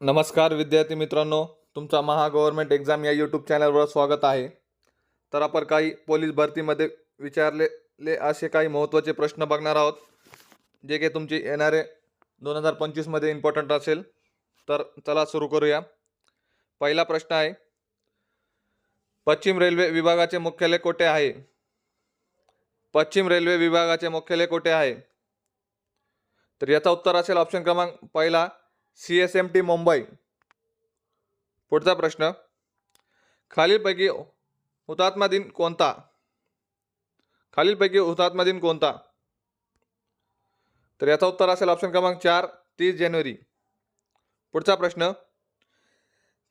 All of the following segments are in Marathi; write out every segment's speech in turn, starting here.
नमस्कार विद्यार्थी मित्रांनो तुमचा महा गव्हर्नमेंट एक्झाम या यूट्यूब चॅनलवर स्वागत आहे. तर आपण काही पोलीस भरतीमध्ये विचारलेले असे काही महत्त्वाचे प्रश्न बघणार आहोत जे की तुमचे येणारे दोन हजार पंचवीसमध्ये इम्पॉर्टंट असेल. तर चला सुरू करूया. पहिला प्रश्न आहे पश्चिम रेल्वे विभागाचे मुख्यालय कोठे आहे? पश्चिम रेल्वे विभागाचे मुख्यालय कोठे आहे? तर याचा उत्तर असेल ऑप्शन क्रमांक पहिला C S M T Mumbai. पुढचा प्रश्न. खालीलपैकी हुतात्मा दिन कोणता? खालीलपैकी हुतात्मा दिन कोणता? तर याचा उत्तर असेल ऑप्शन क्रमांक चार तीस जानेवारी. पुढचा प्रश्न.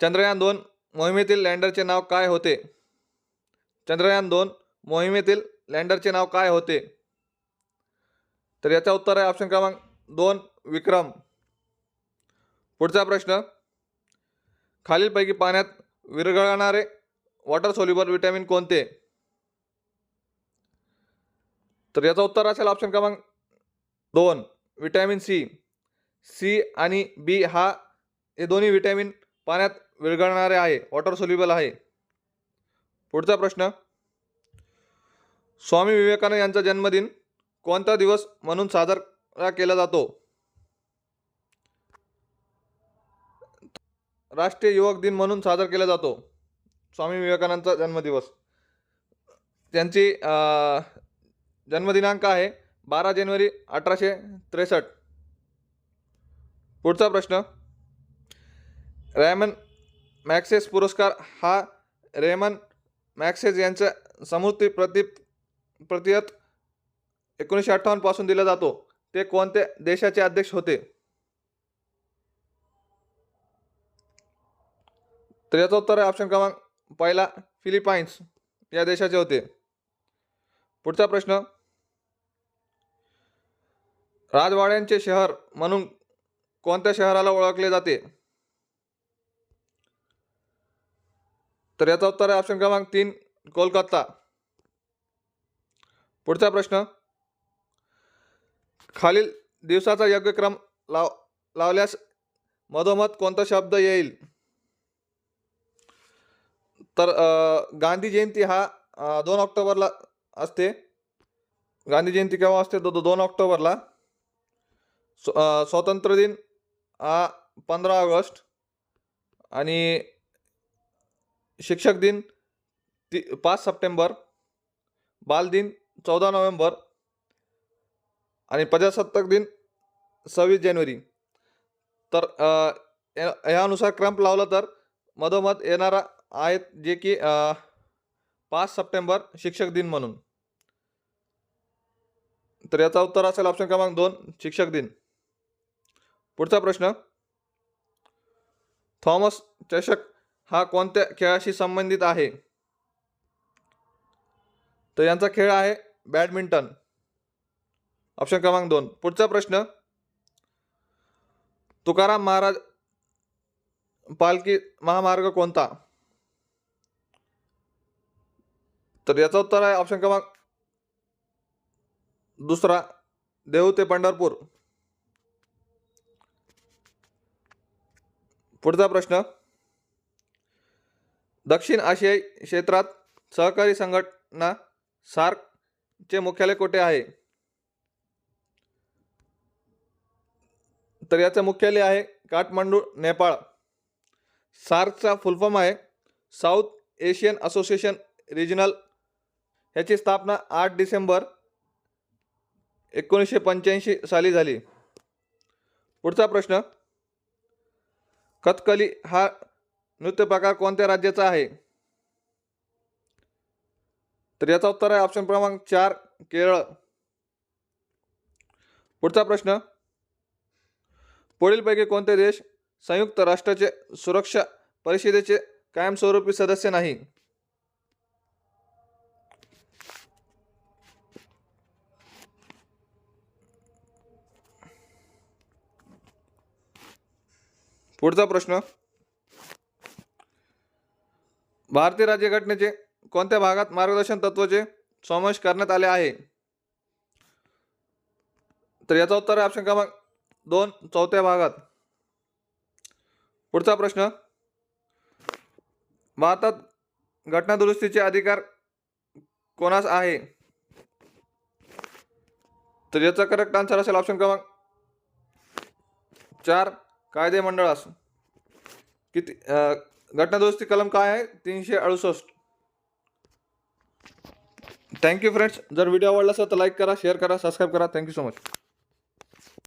चंद्रयान दोन मोहिमेतील लँडरचे नाव काय होते? चंद्रयान दोन मोहिमेतील लँडरचे नाव काय होते? तर याचा उत्तर आहे ऑप्शन क्रमांक दोन विक्रम. पुढचा प्रश्न. खालीलपैकी पाण्यात विरघळणारे वॉटर सोल्युबल विटॅमिन कोणते? तर याचं उत्तर असेल ऑप्शन क्रमांक दोन विटॅमिन सी सी आणि बी हा हे दोन्ही विटॅमिन पाण्यात विरघळणारे आहे वॉटर सोल्युबल आहे. पुढचा प्रश्न. स्वामी विवेकानंद यांचा जन्मदिन कोणता दिवस म्हणून साजरा केला जातो? राष्ट्रीय युवक दिन म्हणून साजरा केला जातो. स्वामी विवेकानंदचा जन्मदिवस. त्यांची जन्मदिनांक आहे बारा जानेवारी अठराशे त्रेसष्ट. पुढचा प्रश्न. रॅमन मॅक्सेस पुरस्कार हा रेमन मॅक्सेस यांच्या समृद्धी प्रति प्रतियत एकोणीसशे अठ्ठावन्नपासून दिला जातो. ते कोणत्या देशाचे अध्यक्ष होते? तर याचं उत्तर आहे ऑप्शन क्रमांक पहिला फिलिपाईन्स. या देशाचे होते. पुढचा प्रश्न. राजवाड्यांचे शहर म्हणून कोणत्या शहराला ओळखले जाते? तर याचं उत्तर आहे ऑप्शन क्रमांक तीन कोलकाता. पुढचा प्रश्न. खालील दिवसाचा योग्य क्रम लाव लावल्यास मधोमध कोणता शब्द येईल? तर गांधी जयंती हा दोन ऑक्टोबरला असते. गांधी जयंती केव्हा असते? तो तो दोन ऑक्टोबरला. स्व स्वातंत्र्य दिन हा पंधरा ऑगस्ट आणि शिक्षक दिन ती पाच सप्टेंबर बालदिन चौदा नोव्हेंबर आणि प्रजासत्ताक दिन सव्वीस जानेवारी. तर या- यानुसार क्रम लावला तर मधोमध येणारा आहेत जे की पाच सप्टेंबर शिक्षक दिन म्हणून. तर याचा उत्तर असेल ऑप्शन क्रमांक दोन शिक्षक दिन. पुढचा प्रश्न. थॉमस चषक हा कोणत्या खेळाशी संबंधित आहे? तर यांचा खेळ आहे बॅडमिंटन. ऑप्शन क्रमांक दोन. पुढचा प्रश्न. तुकाराम महाराज पालखी महामार्ग कोणता? तर याचं उत्तर आहे ऑप्शन क्रमांक दुसरा देऊ ते पंढरपूर. पुढचा प्रश्न दक्षिण आशियाई क्षेत्रात सहकारी संघटना सार्कचे मुख्यालय कुठे आहे? तर याचं मुख्यालय आहे काठमांडू नेपाळ. सार्कचा फुलफॉर्म आहे साऊथ एशियन असोसिएशन रिजनल याची स्थापना आठ डिसेंबर एकोणीसशे पंच्याऐंशी साली झाली. पुढचा प्रश्न कथकली हा नृत्य प्रकार कोणत्या राज्याचा आहे? तर याचा उत्तर आहे ऑप्शन क्रमांक चार केरळ. पुढचा प्रश्न पुढीलपैकी कोणते देश संयुक्त राष्ट्राचे सुरक्षा परिषदेचे कायमस्वरूपी सदस्य नाही? पुढचा प्रश्न. भारतीय राज्यघटनेचे कोणत्या भागात मार्गदर्शन तत्वाचे समावेश करण्यात आले आहे? तर याचा उत्तर आहे ऑप्शन क्रमांक दोन चौथ्या भागात. पुढचा प्रश्न. भारतात घटनादुरुस्तीचे अधिकार कोणास आहे? तर याचा करेक्ट आन्सर असेल ऑप्शन क्रमांक चार कायदे मंडळास किती घटनादुरुस्ती कलम काय आहे? तीनशे अडुसष्ट. थँक्यू फ्रेंड्स जर व्हिडिओ आवडला असेल तर लाईक करा शेअर करा सबस्क्राईब करा. Thank you so much